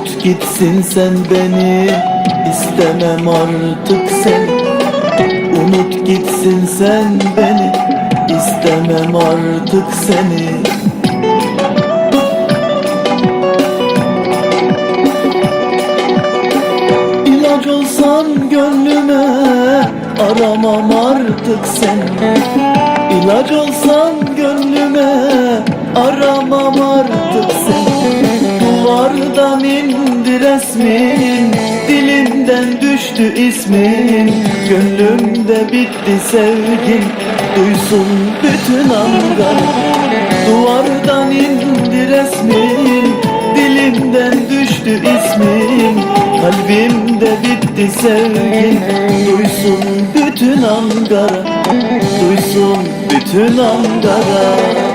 gitsin sen beni istemem artık seni. Unut gitsin sen beni istemem artık seni. İlaç olsan gönlüme aramam artık seni. İlaç olsan gönlüme indi resmin Dilimden düştü ismin. Gönlümde bitti sevgin Duysun bütün Ankara Duvardan indi resmin Dilimden düştü ismin. Kalbimde bitti sevgin Duysun bütün Ankara Duysun bütün Ankara